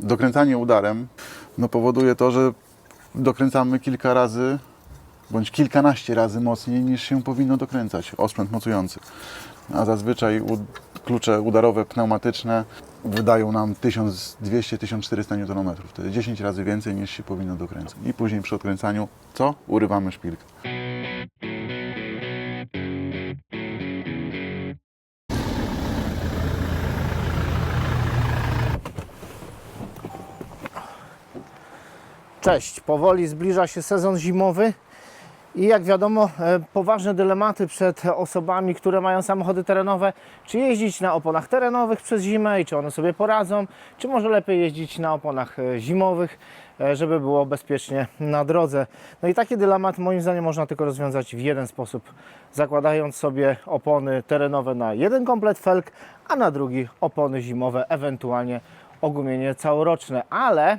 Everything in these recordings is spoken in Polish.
Dokręcanie udarem no, powoduje to, że dokręcamy kilka razy bądź kilkanaście razy mocniej niż się powinno dokręcać osprzęt mocujący. A zazwyczaj u, klucze udarowe pneumatyczne wydają nam 1200-1400 Nm. To jest 10 razy więcej niż się powinno dokręcać. I później przy odkręcaniu co? Urywamy szpilkę. Cześć, powoli zbliża się sezon zimowy i jak wiadomo, e, poważne dylematy przed osobami, które mają samochody terenowe, czy jeździć na oponach terenowych przez zimę i czy one sobie poradzą, czy może lepiej jeździć na oponach e, zimowych, e, żeby było bezpiecznie na drodze. No i taki dylemat moim zdaniem można tylko rozwiązać w jeden sposób, zakładając sobie opony terenowe na jeden komplet felg, a na drugi opony zimowe, ewentualnie ogumienie całoroczne, ale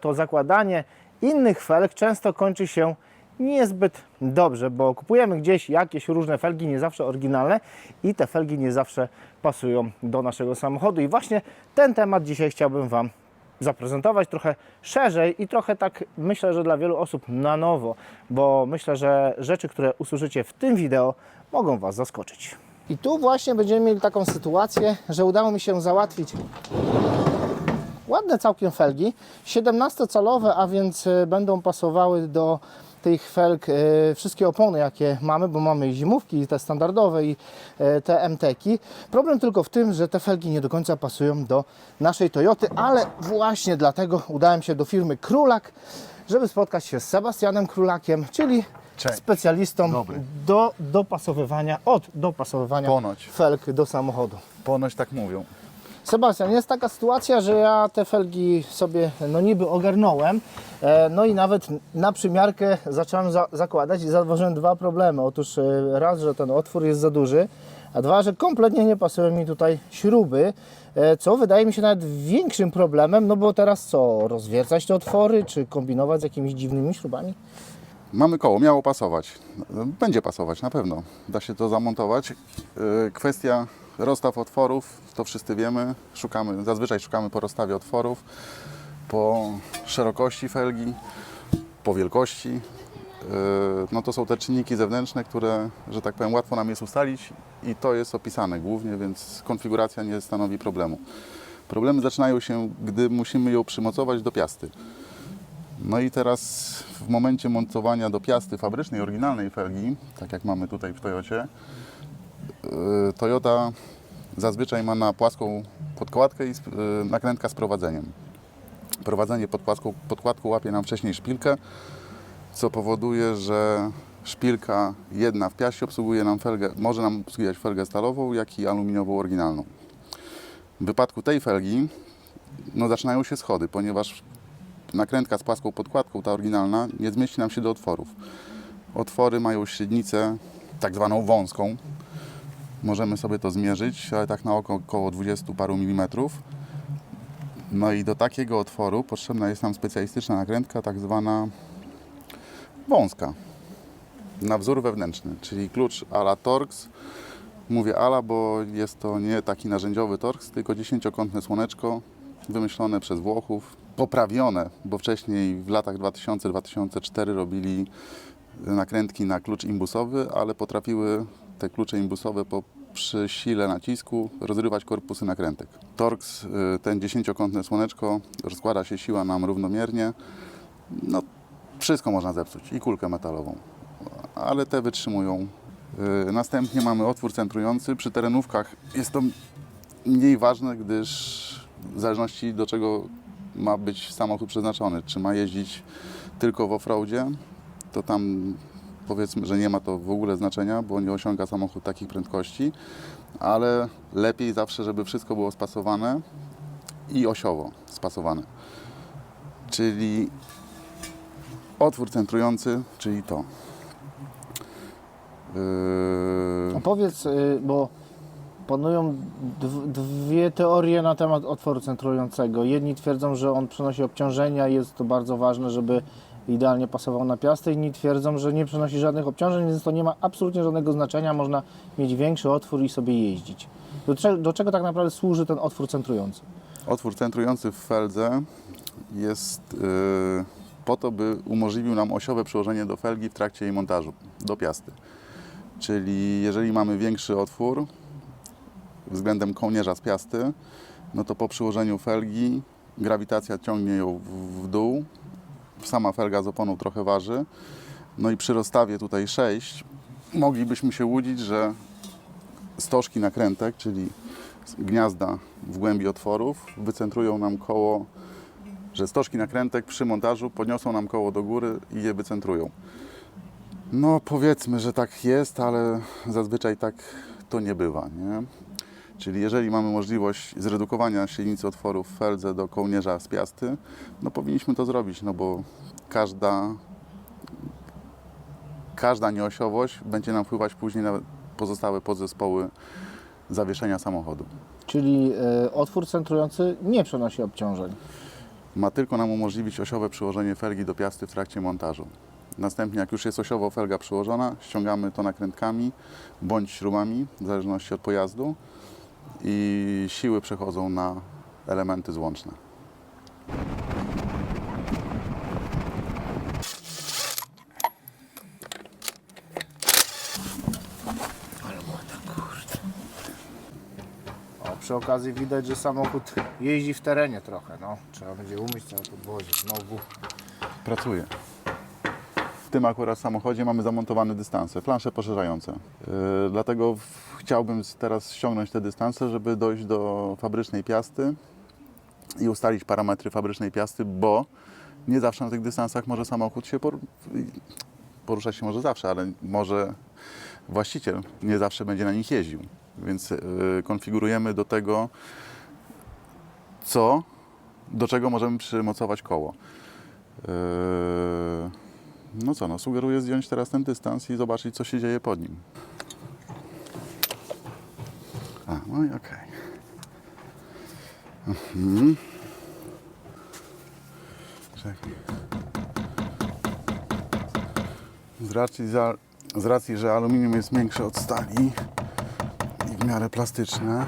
to zakładanie innych felg często kończy się niezbyt dobrze, bo kupujemy gdzieś jakieś różne felgi, nie zawsze oryginalne i te felgi nie zawsze pasują do naszego samochodu. I właśnie ten temat dzisiaj chciałbym Wam zaprezentować trochę szerzej i trochę tak myślę, że dla wielu osób na nowo, bo myślę, że rzeczy, które usłyszycie w tym wideo mogą Was zaskoczyć. I tu właśnie będziemy mieli taką sytuację, że udało mi się załatwić ładne całkiem felgi, 17-calowe, a więc e, będą pasowały do tych felg e, wszystkie opony, jakie mamy, bo mamy i zimówki, i te standardowe, i e, te MTeki. Problem tylko w tym, że te felgi nie do końca pasują do naszej Toyoty, ale właśnie dlatego udałem się do firmy Królak, żeby spotkać się z Sebastianem Królakiem, czyli Cześć. specjalistą Dobry. do dopasowywania, od dopasowywania Ponoć. felg do samochodu. Ponoć tak mówią. Sebastian, jest taka sytuacja, że ja te felgi sobie no niby ogarnąłem, e, no i nawet na przymiarkę zacząłem za zakładać i zauważyłem dwa problemy. Otóż e, raz, że ten otwór jest za duży, a dwa, że kompletnie nie pasują mi tutaj śruby, e, co wydaje mi się nawet większym problemem, no bo teraz co, rozwiercać te otwory, czy kombinować z jakimiś dziwnymi śrubami? Mamy koło, miało pasować. Będzie pasować na pewno. Da się to zamontować. Kwestia rozstaw otworów, to wszyscy wiemy. Szukamy, zazwyczaj szukamy po rozstawie otworów, po szerokości felgi, po wielkości. Yy, No to są te czynniki zewnętrzne, które, że tak powiem, łatwo nam jest ustalić i to jest opisane głównie, więc konfiguracja nie stanowi problemu. Problemy zaczynają się, gdy musimy ją przymocować do piasty. No i teraz w momencie montowania do piasty fabrycznej, oryginalnej felgi, tak jak mamy tutaj w Toyocie, Toyota zazwyczaj ma na płaską podkładkę i yy, nakrętka z prowadzeniem. Prowadzenie pod płaską podkładką łapie nam wcześniej szpilkę, co powoduje, że szpilka jedna w piaście obsługuje nam felgę, może nam obsługiwać felgę stalową, jak i aluminiową oryginalną. W wypadku tej felgi no, zaczynają się schody, ponieważ nakrętka z płaską podkładką, ta oryginalna, nie zmieści nam się do otworów. Otwory mają średnicę tak zwaną wąską. Możemy sobie to zmierzyć, ale tak na oko około 20 paru milimetrów. No i do takiego otworu potrzebna jest nam specjalistyczna nakrętka, tak zwana wąska, na wzór wewnętrzny, czyli klucz ala Torx. Mówię ala, bo jest to nie taki narzędziowy Torx, tylko dziesięciokątne słoneczko wymyślone przez Włochów, poprawione, bo wcześniej w latach 2000-2004 robili nakrętki na klucz imbusowy, ale potrafiły te klucze imbusowe po przy sile nacisku rozrywać korpusy nakrętek. Torx, y, ten dziesięciokątne słoneczko, rozkłada się siła nam równomiernie. No, wszystko można zepsuć i kulkę metalową, ale te wytrzymują. Y, Następnie mamy otwór centrujący. Przy terenówkach jest to mniej ważne, gdyż w zależności do czego ma być samochód przeznaczony, czy ma jeździć tylko w offroadzie, to tam powiedzmy, że nie ma to w ogóle znaczenia, bo nie osiąga samochód takich prędkości, ale lepiej zawsze, żeby wszystko było spasowane i osiowo spasowane. Czyli otwór centrujący, czyli to. Yy, y, bo panują dw- dwie teorie na temat otworu centrującego. Jedni twierdzą, że on przenosi obciążenia i jest to bardzo ważne, żeby idealnie pasował na piastę. Inni twierdzą, że nie przenosi żadnych obciążeń, więc to nie ma absolutnie żadnego znaczenia. Można mieć większy otwór i sobie jeździć. Do, do czego tak naprawdę służy ten otwór centrujący? Otwór centrujący w feldze jest yy, po to, by umożliwił nam osiowe przyłożenie do felgi w trakcie jej montażu, do piasty. Czyli jeżeli mamy większy otwór względem kołnierza z piasty, no to po przyłożeniu felgi grawitacja ciągnie ją w dół, sama felga z oponą trochę waży, no i przy rozstawie tutaj 6 moglibyśmy się łudzić, że stożki nakrętek, czyli gniazda w głębi otworów, wycentrują nam koło, że stożki nakrętek przy montażu podniosą nam koło do góry i je wycentrują. No powiedzmy, że tak jest, ale zazwyczaj tak to nie bywa, nie? Czyli jeżeli mamy możliwość zredukowania średnicy otworu w feldze do kołnierza z piasty, no powinniśmy to zrobić, no bo każda, każda nieosiowość będzie nam wpływać później na pozostałe podzespoły zawieszenia samochodu. Czyli e, otwór centrujący nie przenosi obciążeń. Ma tylko nam umożliwić osiowe przyłożenie felgi do piasty w trakcie montażu. Następnie, jak już jest osiowo felga przyłożona, ściągamy to nakrętkami bądź śrubami, w zależności od pojazdu i siły przechodzą na elementy złączne. O, przy okazji widać, że samochód jeździ w terenie trochę. No. Trzeba będzie umyć całe podwozie znowu. Pracuje. W tym akurat samochodzie mamy zamontowane dystanse, plansze poszerzające. Yy, dlatego w, chciałbym teraz ściągnąć te dystanse, żeby dojść do fabrycznej piasty i ustalić parametry fabrycznej piasty, bo nie zawsze na tych dystansach może samochód się por... poruszać się może zawsze, ale może właściciel nie zawsze będzie na nich jeździł. Więc yy, konfigurujemy do tego, co, do czego możemy przymocować koło. Yy, No co, no sugeruję zdjąć teraz ten dystans i zobaczyć, co się dzieje pod nim. No i okej. Mhm. Czekaj. Z racji, z racji, że aluminium jest większe od stali i w miarę plastyczne,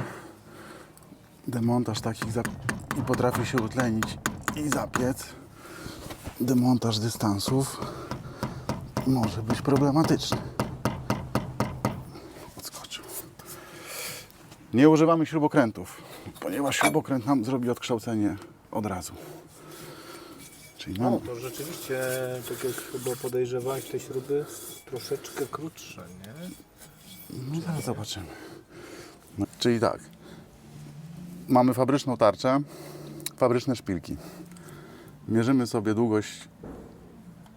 demontaż takich i potrafi się utlenić i zapiec demontaż dystansów może być problematyczny. Nie używamy śrubokrętów, ponieważ śrubokręt nam zrobi odkształcenie od razu. Czyli No mam, to rzeczywiście, tak jak chyba podejrzewałeś, te śruby troszeczkę krótsze, nie? no zaraz zobaczymy. No, czyli tak, mamy fabryczną tarczę, fabryczne szpilki. Mierzymy sobie długość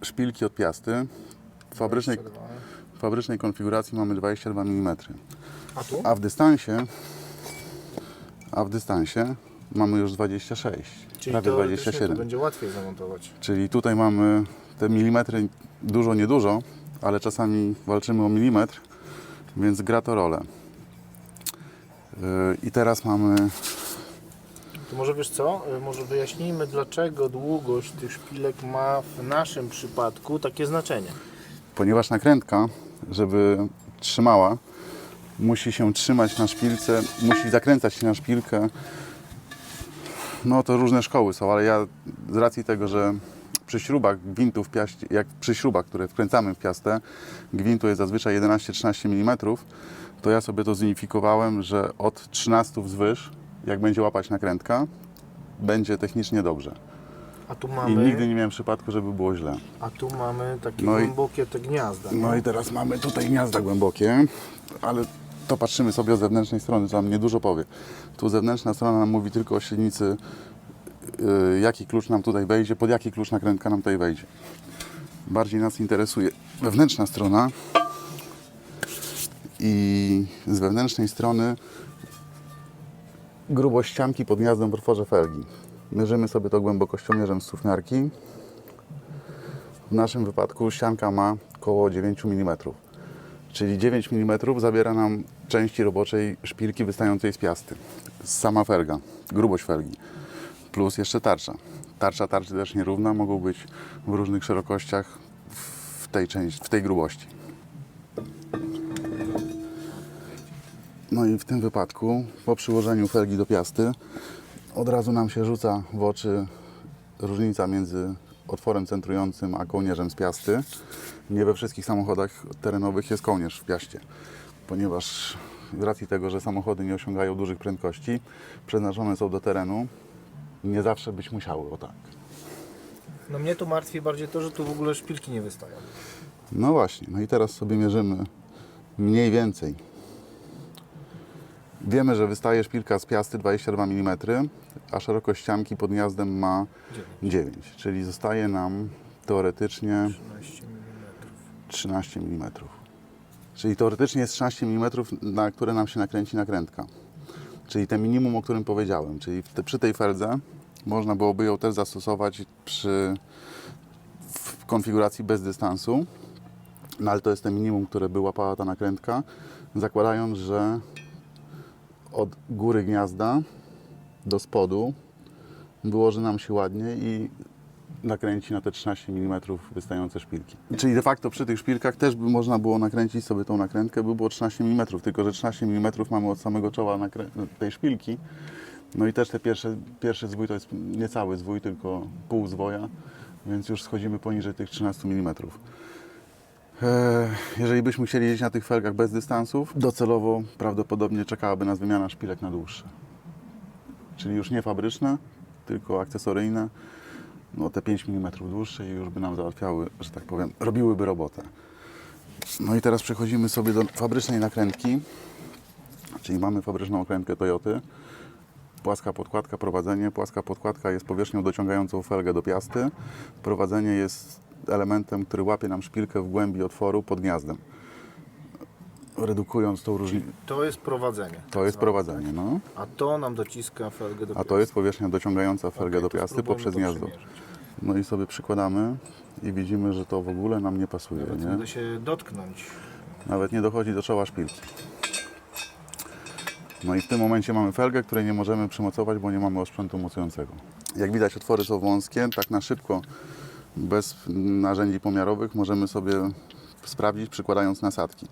szpilki od piasty. W fabrycznej, w fabrycznej konfiguracji mamy 22 mm. A tu? A w dystansie, a w dystansie mamy już 26, prawie teoretycznie 27. To będzie łatwiej zamontować. Czyli tutaj mamy te milimetry dużo, niedużo, ale czasami walczymy o milimetr, więc gra to rolę. Yy, I teraz mamy, To może wiesz co? Y, Może wyjaśnijmy, dlaczego długość tych szpilek ma w naszym przypadku takie znaczenie. ponieważ nakrętka, żeby trzymała, musi się trzymać na szpilce, musi zakręcać się na szpilkę. No to różne szkoły są, ale ja z racji tego, że przy śrubach gwintów piaści, jak przy śrubach, które wkręcamy w piastę, gwintu jest zazwyczaj 11-13 mm, to ja sobie to zunifikowałem, że od 13 wzwyż, jak będzie łapać nakrętka, będzie technicznie dobrze. A tu I mamy, nigdy nie miałem przypadku, żeby było źle. a tu mamy takie No i- głębokie te gniazda. No nie? i teraz mamy tutaj gniazda głębokie, ale to patrzymy sobie od zewnętrznej strony, to nam niedużo powie. Tu zewnętrzna strona nam mówi tylko o średnicy, yy, jaki klucz nam tutaj wejdzie, pod jaki klucz nakrętka nam tutaj wejdzie. Bardziej nas interesuje wewnętrzna strona i z wewnętrznej strony grubość ścianki pod gniazdem w otworze felgi. Mierzymy sobie to głębokościomierzem z sufmiarki. W naszym wypadku ścianka ma około 9 mm. Czyli 9 mm zabiera nam części roboczej szpilki wystającej z piasty. Sama felga, grubość felgi. Plus jeszcze tarcza. Tarcza tarczy też nierówna, mogą być w różnych szerokościach w tej, części, w tej grubości. No i w tym wypadku po przyłożeniu felgi do piasty Od razu nam się rzuca w oczy różnica między otworem centrującym a kołnierzem z piasty. Nie we wszystkich samochodach terenowych jest kołnierz w piaście, ponieważ z racji tego, że samochody nie osiągają dużych prędkości, przeznaczone są do terenu, nie zawsze być musiały, o tak. No mnie tu martwi bardziej to, że tu w ogóle szpilki nie wystają. No właśnie, no i teraz sobie mierzymy mniej więcej. Wiemy, że wystaje szpilka z piasty 22 mm, a szerokość ścianki pod gniazdem ma 9, czyli zostaje nam teoretycznie 13 mm. 13 mm. Czyli teoretycznie jest 13 mm, na które nam się nakręci nakrętka. Czyli te minimum, o którym powiedziałem. Czyli te, przy tej feldze można byłoby ją też zastosować przy w konfiguracji bez dystansu. No ale to jest te minimum, które by łapała ta nakrętka, zakładając, że od góry gniazda do spodu wyłoży nam się ładnie i nakręci na te 13 mm wystające szpilki. Czyli de facto przy tych szpilkach też by można było nakręcić sobie tą nakrętkę, by było 13 mm, tylko że 13 mm mamy od samego czoła tej szpilki. No i też te pierwsze, pierwszy zwój to jest niecały zwój, tylko pół zwoja, więc już schodzimy poniżej tych 13 mm. Eee, Jeżeli byśmy chcieli jeździć na tych felgach bez dystansów, docelowo prawdopodobnie czekałaby nas wymiana szpilek na dłuższe. Czyli już nie fabryczne, tylko akcesoryjne. No te 5 mm dłuższe i już by nam załatwiały, że tak powiem, robiłyby robotę. No i teraz przechodzimy sobie do fabrycznej nakrętki. Czyli mamy fabryczną nakrętkę Toyoty. Płaska podkładka, prowadzenie. Płaska podkładka jest powierzchnią dociągającą felgę do piasty. Prowadzenie jest elementem, który łapie nam szpilkę w głębi otworu pod gniazdem. Redukując tą różnicę. To jest prowadzenie. To jest prowadzenie, no. A to nam dociska felgę do A to jest powierzchnia dociągająca felgę Okej, do piasty poprzez gniazdo. No i sobie przykładamy i widzimy, że to w ogóle nam nie pasuje, Nawet nie? będę się dotknąć. Nawet nie dochodzi do czoła szpilki. No i w tym momencie mamy felgę, której nie możemy przymocować, bo nie mamy osprzętu mocującego. Jak widać otwory są wąskie, tak na szybko, bez narzędzi pomiarowych możemy sobie sprawdzić przykładając nasadki.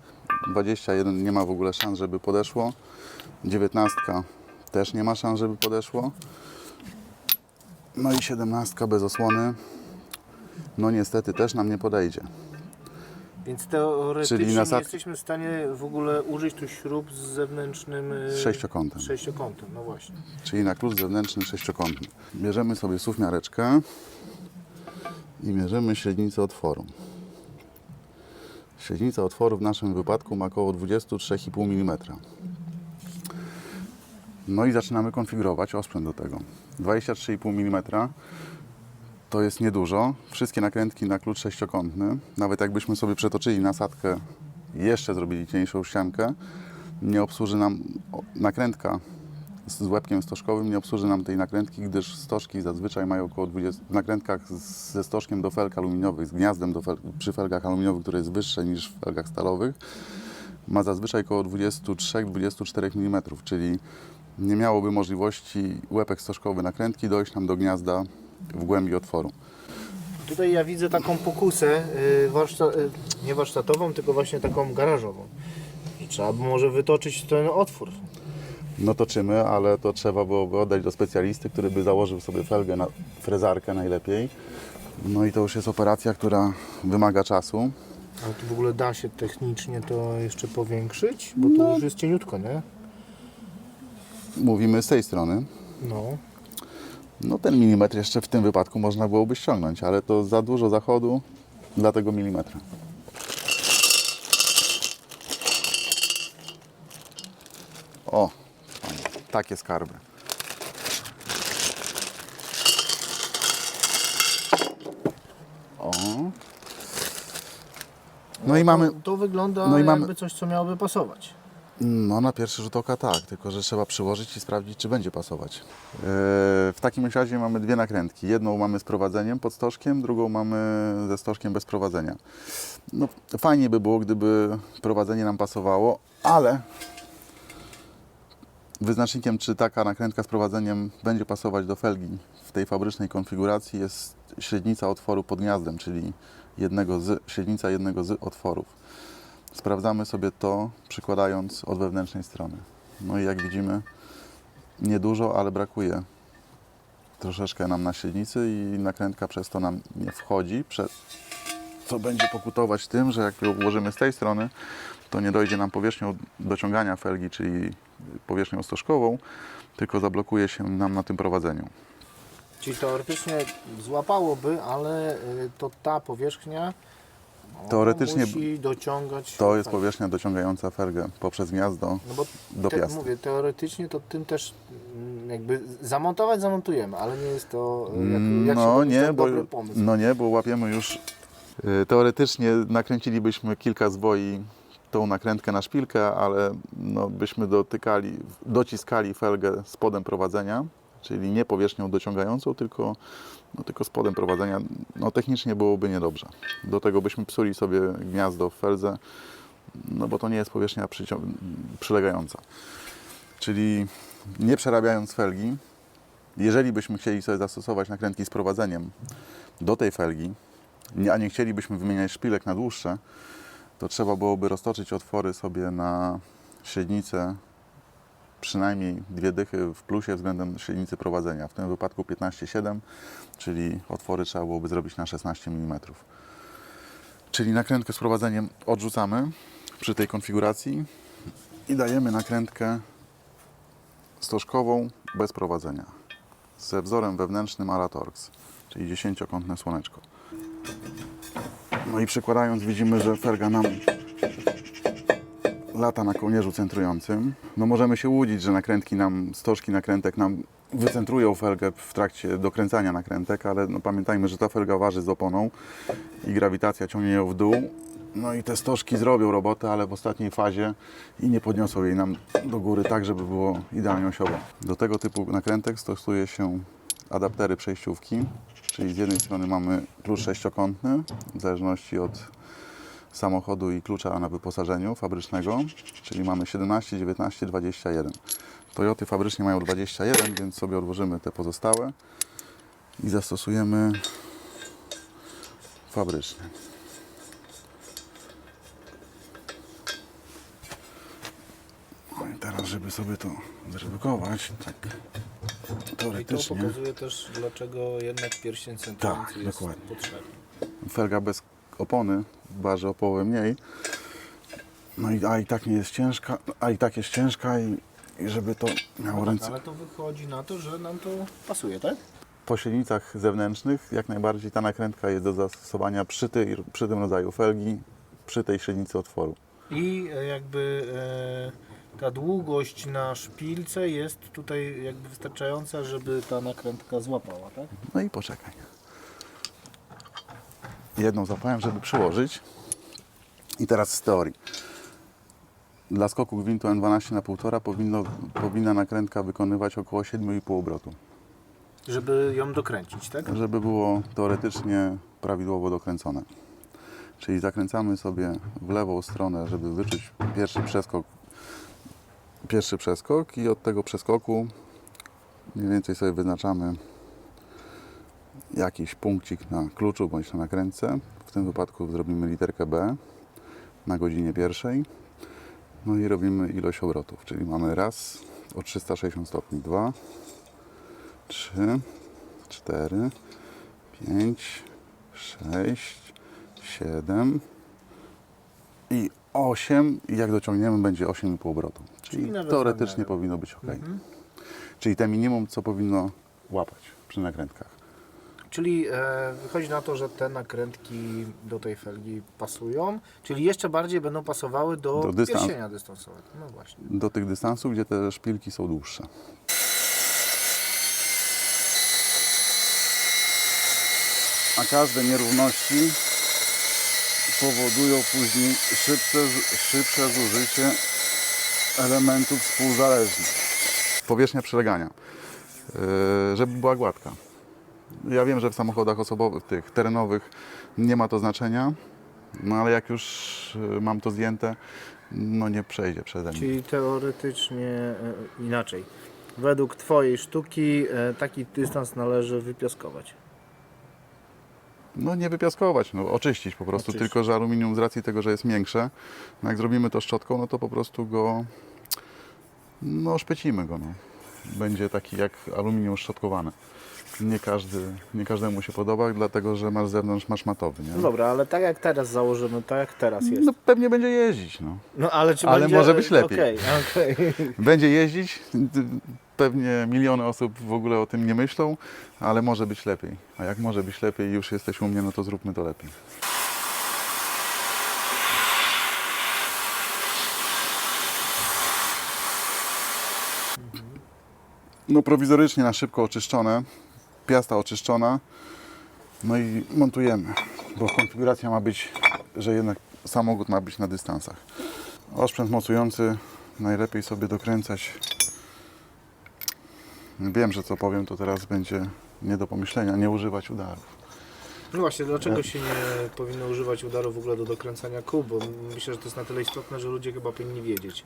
21 nie ma w ogóle szans, żeby podeszło. 19 też nie ma szans, żeby podeszło. No i 17 bez osłony. No niestety też nam nie podejdzie. Więc teoretycznie Czyli nie nasad- jesteśmy w stanie w ogóle użyć tu śrub z zewnętrznym Z sześciokątem. sześciokątem, no właśnie. czyli na klucz zewnętrzny sześciokątny. Bierzemy sobie suwmiareczkę i mierzymy średnicę otworu. Średnica otworu w naszym wypadku ma około 23,5 mm. No i zaczynamy konfigurować osprzęt do tego. 23,5 mm to jest niedużo. Wszystkie nakrętki na klucz sześciokątny. Nawet jakbyśmy sobie przetoczyli nasadkę jeszcze zrobili cieńszą ściankę, nie obsłuży nam nakrętka z łebkiem stożkowym nie obsłuży nam tej nakrętki, gdyż stożki zazwyczaj mają około 20, w nakrętkach ze stożkiem do felg aluminiowych, z gniazdem fel, przy felgach aluminiowych, które jest wyższe niż w felgach stalowych, ma zazwyczaj około 23-24 mm, czyli nie miałoby możliwości łepek stożkowy nakrętki dojść nam do gniazda w głębi otworu. Tutaj ja widzę taką pokusę, y, warszta, y, nie warsztatową, tylko właśnie taką garażową. Trzeba by może wytoczyć ten otwór. No toczymy, ale to trzeba byłoby oddać do specjalisty, który by założył sobie felgę na frezarkę najlepiej. No i to już jest operacja, która wymaga czasu. Ale tu w ogóle da się technicznie to jeszcze powiększyć? Bo to już jest cieniutko, nie? Mówimy z tej strony. No. No ten milimetr jeszcze w tym wypadku można byłoby ściągnąć, ale to za dużo zachodu dla tego milimetra. O. takie skarby. O. No i mamy, To, to wygląda no i mamy- jakby coś, co miałoby pasować. No na pierwszy rzut oka tak, tylko że trzeba przyłożyć i sprawdzić, czy będzie pasować. Yy, w takim razie mamy dwie nakrętki. Jedną mamy z prowadzeniem pod stożkiem, drugą mamy ze stożkiem bez prowadzenia. No, fajnie by było, gdyby prowadzenie nam pasowało, ale wyznacznikiem, czy taka nakrętka z prowadzeniem będzie pasować do felgi w tej fabrycznej konfiguracji jest średnica otworu pod gniazdem, czyli jednego z, średnica jednego z otworów. Sprawdzamy sobie to, przykładając od wewnętrznej strony. No i jak widzimy, niedużo, ale brakuje troszeczkę nam na średnicy i nakrętka przez to nam nie wchodzi, co będzie pokutować tym, że jak ją włożymy z tej strony, to nie dojdzie nam powierzchnią dociągania felgi, czyli powierzchnią stożkową, tylko zablokuje się nam na tym prowadzeniu. Czyli teoretycznie złapałoby, ale y, to ta powierzchnia no, Teoretycznie musi dociągać. To jest powierzchnia dociągająca felgę poprzez gniazdo No do te, piastu. mówię, teoretycznie to tym też mm, jakby zamontować zamontujemy, ale nie jest to y, jak, jak No nie, bo, dobry pomysł. no nie, bo łapiemy już. y, Teoretycznie nakręcilibyśmy kilka zwoi tą nakrętkę na szpilkę, ale no, byśmy dotykali, dociskali felgę spodem prowadzenia, czyli nie powierzchnią dociągającą, tylko, no, tylko spodem prowadzenia. No, technicznie byłoby niedobrze. Do tego byśmy psuli sobie gniazdo w feldze, no bo to nie jest powierzchnia przylegająca. Czyli nie przerabiając felgi, jeżeli byśmy chcieli sobie zastosować nakrętki z prowadzeniem do tej felgi, a nie chcielibyśmy wymieniać szpilek na dłuższe, to trzeba byłoby roztoczyć otwory sobie na średnicę przynajmniej dwie dychy w plusie względem średnicy prowadzenia. W tym wypadku 15,7, czyli otwory trzeba byłoby zrobić na 16 mm. Czyli nakrętkę z prowadzeniem odrzucamy przy tej konfiguracji i dajemy nakrętkę stożkową bez prowadzenia ze wzorem wewnętrznym Alatorx, czyli dziesięciokątne słoneczko. No i przykładając widzimy, że felga nam lata na kołnierzu centrującym. No możemy się łudzić, że nakrętki nam, stożki nakrętek nam wycentrują felgę w trakcie dokręcania nakrętek, ale no pamiętajmy, że ta felga waży z oponą i grawitacja ciągnie ją w dół. No i te stożki zrobią robotę, ale w ostatniej fazie i nie podniosą jej nam do góry tak, żeby było idealnie osiowo. Do tego typu nakrętek stosuje się adaptery przejściówki, czyli z jednej strony mamy klucz sześciokątny, w zależności od samochodu i klucza na wyposażeniu fabrycznego, czyli mamy 17, 19, 21. Toyoty fabrycznie mają 21, więc sobie odłożymy te pozostałe i zastosujemy fabrycznie. No i teraz, żeby sobie to zredukować, tak I to teoretycznie, pokazuje też, dlaczego jednak pierścień centrujący Tak, jest dokładnie. potrzebny. felga bez opony waży o połowę mniej, no i, a i tak nie jest ciężka, a i tak jest ciężka i, i żeby to miało ręce. Ale to wychodzi na to, że nam to pasuje, tak? Po średnicach zewnętrznych jak najbardziej ta nakrętka jest do zastosowania przy, tej, przy tym rodzaju felgi, przy tej średnicy otworu. I e, jakby e, ta długość na szpilce jest tutaj jakby wystarczająca, żeby ta nakrętka złapała, tak? No i poczekaj. Jedną zapałem, żeby przyłożyć. I teraz z teorii. Dla skoku gwintu M12 na 1,5 powinno, powinna nakrętka wykonywać około 7,5 obrotu. Żeby ją dokręcić, tak? żeby było teoretycznie prawidłowo dokręcone. Czyli zakręcamy sobie w lewą stronę, żeby wyczuć pierwszy przeskok, pierwszy przeskok i od tego przeskoku mniej więcej sobie wyznaczamy jakiś punkcik na kluczu bądź na nakrętce. W tym wypadku zrobimy literkę B na godzinie pierwszej. No i robimy ilość obrotów, czyli mamy raz o 360 stopni, dwa, trzy, 4, 5, 6, 7 i 8. I jak dociągniemy, będzie 8,5 obrotu. Czyli, Czyli teoretycznie powinno być ok. Mhm. Czyli te minimum, co powinno łapać przy nakrętkach. Czyli e, wychodzi na to, że te nakrętki do tej felgi pasują, czyli jeszcze bardziej będą pasowały do, Do dystans- pierścienia dystansowego. No właśnie. Do tych dystansów, gdzie te szpilki są dłuższe. A każde nierówności powodują później szybsze, szybsze zużycie elementów współzależnych. Powierzchnia przylegania, yy, żeby była gładka. Ja wiem, że w samochodach osobowych, tych terenowych nie ma to znaczenia, no ale jak już yy, mam to zdjęte, no nie przejdzie przeze mnie. Czyli teoretycznie e, inaczej. Według Twojej sztuki e, taki dystans należy wypiaskować. No nie wypiaskować, no oczyścić po prostu, tylko że aluminium z racji tego, że jest miększe, no jak zrobimy to szczotką, no to po prostu go, no szpecimy go, no. Będzie taki jak aluminium szczotkowane. Nie, każdy, nie każdemu się podoba, dlatego że masz z zewnątrz masz matowy. Nie? No dobra, ale tak jak teraz założymy, tak jak teraz jest. No, pewnie będzie jeździć. No. No ale czy Ale będzie... może być lepiej. Okej, okej. Będzie jeździć, pewnie miliony osób w ogóle o tym nie myślą, ale może być lepiej. A jak może być lepiej i już jesteś u mnie, no to zróbmy to lepiej. No prowizorycznie na szybko oczyszczone, piasta oczyszczona, no i montujemy, bo konfiguracja ma być, że jednak samochód ma być na dystansach. Osprzęt mocujący najlepiej sobie dokręcać. Wiem, że co powiem, to teraz będzie nie do pomyślenia, nie używać udarów. No właśnie, dlaczego się nie powinno używać udaru w ogóle do dokręcania kół? Bo myślę, że to jest na tyle istotne, że ludzie chyba powinni wiedzieć.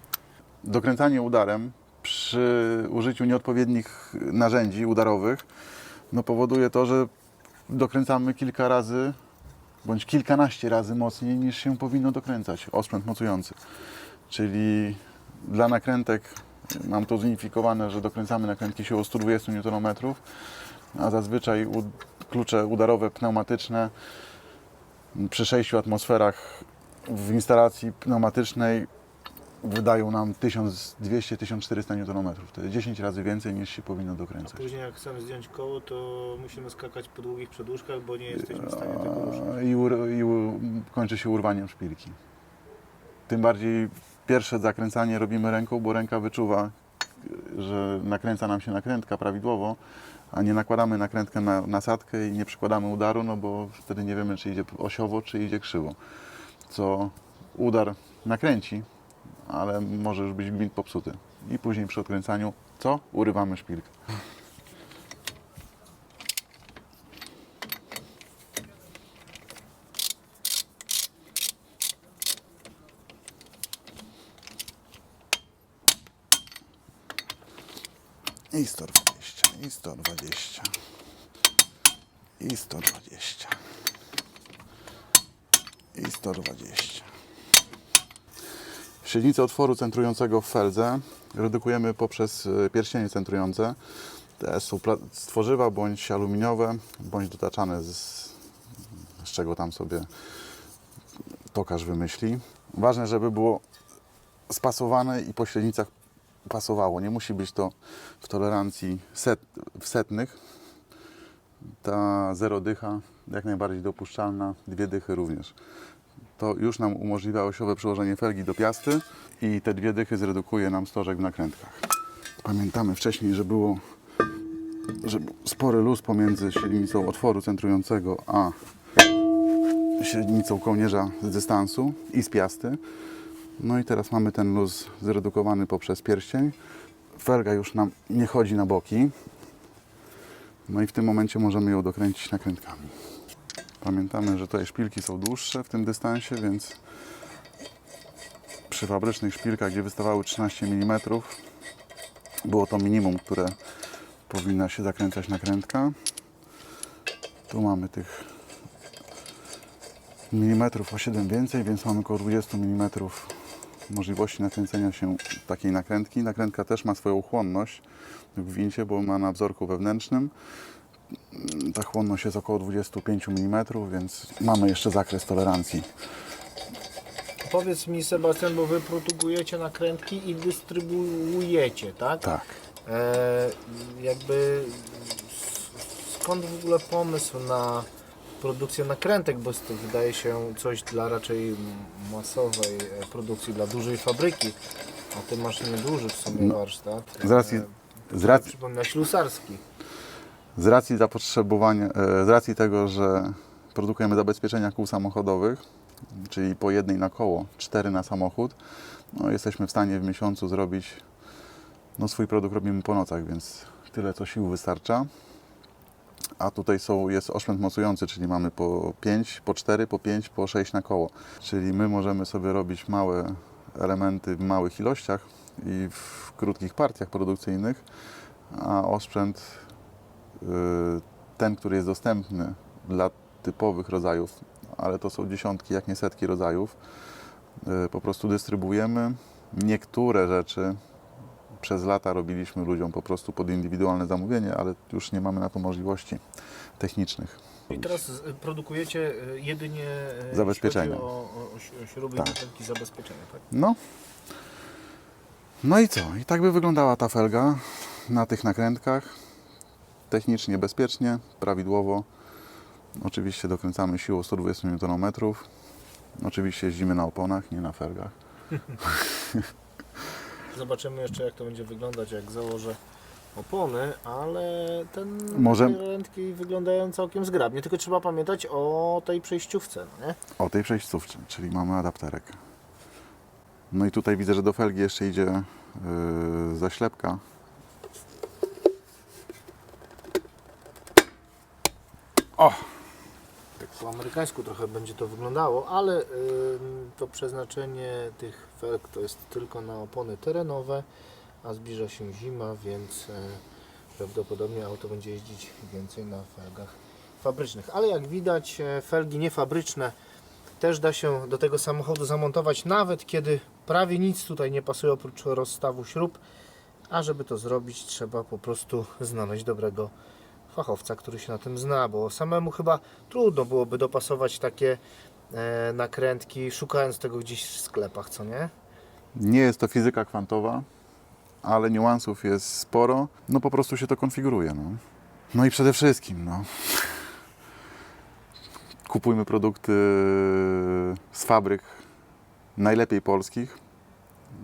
Dokręcanie udarem przy użyciu nieodpowiednich narzędzi udarowych no powoduje to, że dokręcamy kilka razy bądź kilkanaście razy mocniej niż się powinno dokręcać osprzęt mocujący. Czyli dla nakrętek mam to zunifikowane, że dokręcamy nakrętki siłą 120 Nm, a zazwyczaj u, klucze udarowe pneumatyczne przy 6 atmosferach w instalacji pneumatycznej wydają nam 1200-1400 Nm. To jest 10 razy więcej niż się powinno dokręcać. Później jak chcemy zdjąć koło, to musimy skakać po długich przedłużkach, bo nie jesteśmy w stanie tego ruszyć. A, I, ur, i kończy się urwaniem szpilki. Tym bardziej pierwsze zakręcanie robimy ręką, bo ręka wyczuwa, że nakręca nam się nakrętka prawidłowo, a nie nakładamy nakrętkę na nasadkę i nie przykładamy udaru, no bo wtedy nie wiemy, czy idzie osiowo, czy idzie krzywo. Co udar nakręci, ale może już być gwint popsuty. I później przy odkręcaniu, co? Urywamy szpilkę. I 120, i 120, i 120, i 120. Średnicę otworu centrującego w feldze redukujemy poprzez y, pierścienie centrujące. Te są tworzywa bądź aluminiowe, bądź dotaczane z, z czego tam sobie tokarz wymyśli. Ważne, żeby było spasowane i po średnicach pasowało. Nie musi być to w tolerancji set, w setnych. Ta zero dycha jak najbardziej dopuszczalna, dwie dychy również. To już nam umożliwia osiowe przyłożenie felgi do piasty i te dwie dychy zredukuje nam stożek w nakrętkach. Pamiętamy wcześniej, że było że spory luz pomiędzy średnicą otworu centrującego a średnicą kołnierza z dystansu i z piasty. No i teraz mamy ten luz zredukowany poprzez pierścień. Felga już nam nie chodzi na boki. No i w tym momencie możemy ją dokręcić nakrętkami. Pamiętamy, że tutaj szpilki są dłuższe w tym dystansie, więc przy fabrycznych szpilkach, gdzie wystawały 13 mm, było to minimum, które powinna się zakręcać nakrętka. Tu mamy tych milimetrów o 7 więcej, więc mamy około 20 mm możliwości nakręcenia się takiej nakrętki. Nakrętka też ma swoją chłonność w gwincie, bo ma na wzorku wewnętrznym. Ta chłonność jest około 25 mm, więc mamy jeszcze zakres tolerancji. Powiedz mi Sebastian, bo wy produkujecie nakrętki i dystrybuujecie, tak? Tak. E, jakby skąd w ogóle pomysł na produkcję nakrętek, bo to wydaje się coś dla raczej masowej e, produkcji, dla dużej fabryki, a ty masz nieduży w sumie warsztat. Z racji, E, z racji, przypomina ślusarski. Z racji zapotrzebowania, e, z racji tego, że produkujemy zabezpieczenia kół samochodowych, czyli po jednej na koło, cztery na samochód, no jesteśmy w stanie w miesiącu zrobić, no swój produkt robimy po nocach, więc tyle co sił wystarcza. A tutaj są, jest oszczęd mocujący, czyli mamy po 5, po 4, po 5, po 6 na koło. Czyli my możemy sobie robić małe elementy w małych ilościach i w krótkich partiach produkcyjnych, a osprzęt y, ten, który jest dostępny dla typowych rodzajów, ale to są dziesiątki, jak nie setki rodzajów, y, po prostu dystrybuujemy. Niektóre rzeczy przez lata robiliśmy ludziom po prostu pod indywidualne zamówienie, ale już nie mamy na to możliwości technicznych. I teraz y, produkujecie y, jedynie Zabezpieczenia. o, o, o śruby Tak. i zabezpieczenia, tak? No. No i co? I tak by wyglądała ta felga na tych nakrętkach. Technicznie bezpiecznie, prawidłowo. Oczywiście dokręcamy siłą 120 Nm. Oczywiście jeździmy na oponach, nie na felgach. Zobaczymy jeszcze jak to będzie wyglądać, jak założę opony, ale ten Może- rętki wyglądają całkiem zgrabnie, tylko trzeba pamiętać o tej przejściówce, no nie? O tej przejściówce, czyli mamy adapterek. No i tutaj widzę, że do felgi jeszcze idzie yy, zaślepka. O! Tak po amerykańsku trochę będzie to wyglądało, ale to przeznaczenie tych felg to jest tylko na opony terenowe, a zbliża się zima, więc e, prawdopodobnie auto będzie jeździć więcej na felgach fabrycznych. Ale jak widać, e, felgi niefabryczne też da się do tego samochodu zamontować, nawet kiedy prawie nic tutaj nie pasuje oprócz rozstawu śrub. A żeby to zrobić, trzeba po prostu znaleźć dobrego fachowca, który się na tym zna, bo samemu chyba trudno byłoby dopasować takie e, nakrętki, szukając tego gdzieś w sklepach, co nie? Nie jest to fizyka kwantowa, ale niuansów jest sporo. No po prostu się to konfiguruje. No, no i przede wszystkim, no. Kupujmy produkty z fabryk, najlepiej polskich.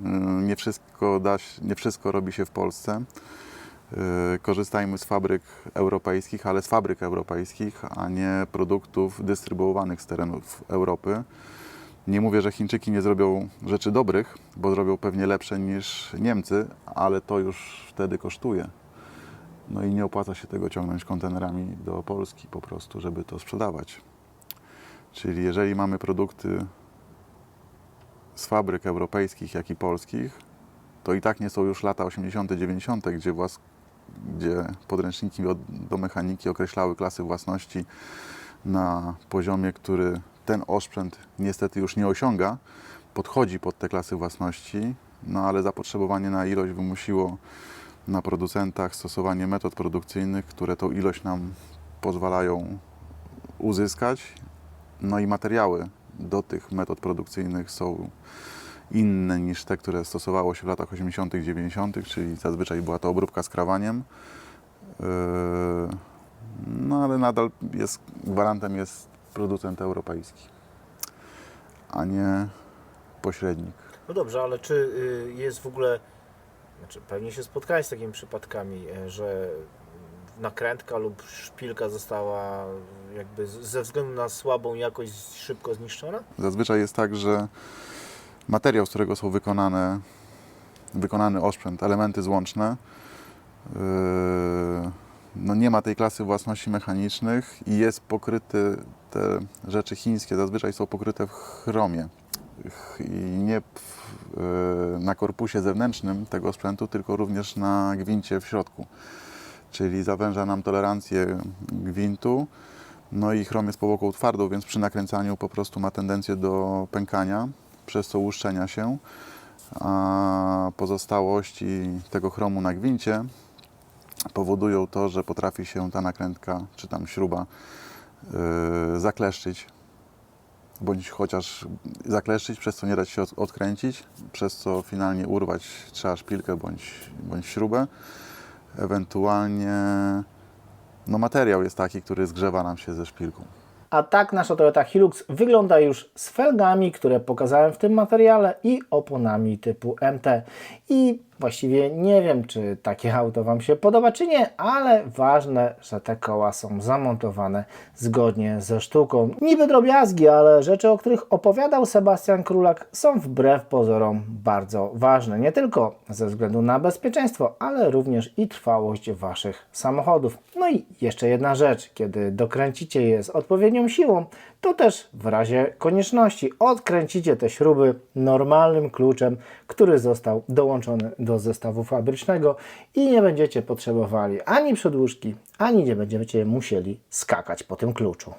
Yy, Nie wszystko, da, się- nie wszystko robi się w Polsce. Yy, Korzystajmy z fabryk europejskich, ale z fabryk europejskich, a nie produktów dystrybuowanych z terenów Europy. Nie mówię, że Chińczyki nie zrobią rzeczy dobrych, bo zrobią pewnie lepsze niż Niemcy, ale to już wtedy kosztuje. No i nie opłaca się tego ciągnąć kontenerami do Polski po prostu, żeby to sprzedawać. Czyli jeżeli mamy produkty z fabryk europejskich, jak i polskich, to i tak nie są już lata 80., 90., gdzie, gdzie podręczniki od, do mechaniki określały klasy własności na poziomie, który ten osprzęt niestety już nie osiąga, podchodzi pod te klasy własności, no ale zapotrzebowanie na ilość wymusiło na producentach stosowanie metod produkcyjnych, które tą ilość nam pozwalają uzyskać. No i materiały do tych metod produkcyjnych są inne niż te, które stosowało się w latach 80., 90., czyli zazwyczaj była to obróbka skrawaniem. Yy, No ale nadal jest, gwarantem jest producent europejski, a nie pośrednik. No dobrze, ale czy y, jest w ogóle, znaczy pewnie się spotkałeś z takimi przypadkami, e, że nakrętka lub szpilka została jakby z- ze względu na słabą jakość szybko zniszczona? Zazwyczaj jest tak, że materiał, z którego są wykonane, wykonany osprzęt, elementy złączne, yy, no nie ma tej klasy własności mechanicznych i jest pokryty, te rzeczy chińskie zazwyczaj są pokryte w chromie Ch- i nie yy, na korpusie zewnętrznym tego sprzętu, tylko również na gwincie w środku. Czyli zawęża nam tolerancję gwintu, no i chrom jest powłoką twardą, więc przy nakręcaniu po prostu ma tendencję do pękania, przez co łuszczenia się, a pozostałości tego chromu na gwincie powodują to, że potrafi się ta nakrętka czy tam śruba yy, zakleszczyć, bądź chociaż zakleszczyć, przez co nie dać się od- odkręcić, przez co finalnie urwać trzeba szpilkę bądź, bądź śrubę. Ewentualnie no materiał jest taki, który zgrzewa nam się ze szpilką. A tak nasza Toyota Hilux wygląda już z felgami, które pokazałem w tym materiale i oponami typu MT. I właściwie nie wiem, czy takie auto Wam się podoba, czy nie, ale ważne, że te koła są zamontowane zgodnie ze sztuką. Niby drobiazgi, ale rzeczy, o których opowiadał Sebastian Królak są wbrew pozorom bardzo ważne. Nie tylko ze względu na bezpieczeństwo, ale również i trwałość Waszych samochodów. No i jeszcze jedna rzecz, kiedy dokręcicie je z odpowiednią siłą, to też w razie konieczności odkręcicie te śruby normalnym kluczem, który został dołączony do zestawu fabrycznego i nie będziecie potrzebowali ani przedłużki, ani nie będziecie musieli skakać po tym kluczu.